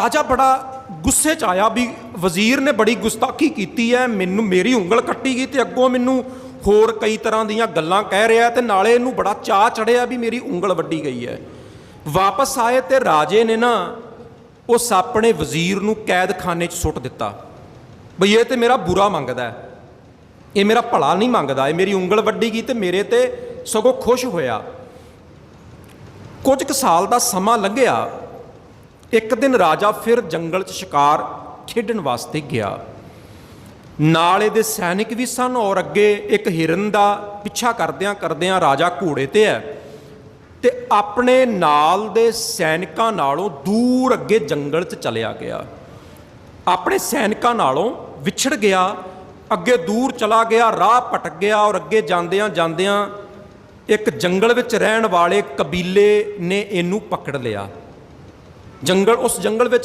ਰਾਜਾ ਬੜਾ ਗੁੱਸੇ ਚ ਆਇਆ ਵੀ ਵਜ਼ੀਰ ਨੇ ਬੜੀ ਗੁਸਤਾਖੀ ਕੀਤੀ ਹੈ ਮੈਨੂੰ ਮੇਰੀ ਉਂਗਲ ਕੱਟੀ ਗਈ ਤੇ ਅੱਗੋਂ ਮੈਨੂੰ ਹੋਰ ਕਈ ਤਰ੍ਹਾਂ ਦੀਆਂ ਗੱਲਾਂ ਕਹਿ ਰਿਹਾ ਤੇ ਨਾਲੇ ਇਹਨੂੰ ਬੜਾ ਚਾਹ ਚੜਿਆ ਵੀ ਮੇਰੀ ਉਂਗਲ ਵੱਡੀ ਗਈ ਹੈ ਵਾਪਸ ਆਏ ਤੇ ਰਾਜੇ ਨੇ ਨਾ ਉਸ ਆਪਣੇ ਵਜ਼ੀਰ ਨੂੰ ਕੈਦਖਾਨੇ 'ਚ ਸੁੱਟ ਦਿੱਤਾ। ਬਈ ਇਹ ਤੇ ਮੇਰਾ ਬੁਰਾ ਮੰਗਦਾ ਹੈ ਇਹ ਮੇਰਾ ਭਲਾ ਨਹੀਂ ਮੰਗਦਾ, ਇਹ ਮੇਰੀ ਉਂਗਲ ਵੱਡੀ ਗਈ ਤੇ ਮੇਰੇ ਤੇ ਸਗੋਂ ਖੁਸ਼ ਹੋਇਆ। ਕੁਝ ਕੁ ਸਾਲ ਦਾ ਸਮਾਂ ਲੰਘਿਆ ਇੱਕ ਦਿਨ ਰਾਜਾ ਫਿਰ ਜੰਗਲ 'ਚ ਸ਼ਿਕਾਰ ਖੇਡਣ ਵਾਸਤੇ ਗਿਆ। ਨਾਲ ਇਹਦੇ ਸੈਨਿਕ ਵੀ ਸਨ ਔਰ ਅੱਗੇ ਇੱਕ ਹਿਰਨ ਦਾ ਪਿੱਛਾ ਕਰਦਿਆਂ ਕਰਦਿਆਂ ਰਾਜਾ ਘੋੜੇ ਤੇ ਹੈ ਤੇ ਆਪਣੇ ਨਾਲ ਦੇ ਸੈਨਿਕਾਂ ਨਾਲੋਂ ਦੂਰ ਅੱਗੇ ਜੰਗਲ 'ਚ ਚਲਿਆ ਗਿਆ। ਆਪਣੇ ਸੈਨਿਕਾਂ ਨਾਲੋਂ ਵਿਛੜ ਗਿਆ, ਅੱਗੇ ਦੂਰ ਚਲਾ ਗਿਆ, ਰਾਹ ਭਟਕ ਗਿਆ ਔਰ ਅੱਗੇ ਜਾਂਦਿਆਂ ਜਾਂਦਿਆਂ ਇੱਕ ਜੰਗਲ ਵਿੱਚ ਰਹਿਣ ਵਾਲੇ ਕਬੀਲੇ ਨੇ ਇਹਨੂੰ ਪਕੜ ਲਿਆ। ਜੰਗਲ ਉਸ ਜੰਗਲ ਵਿੱਚ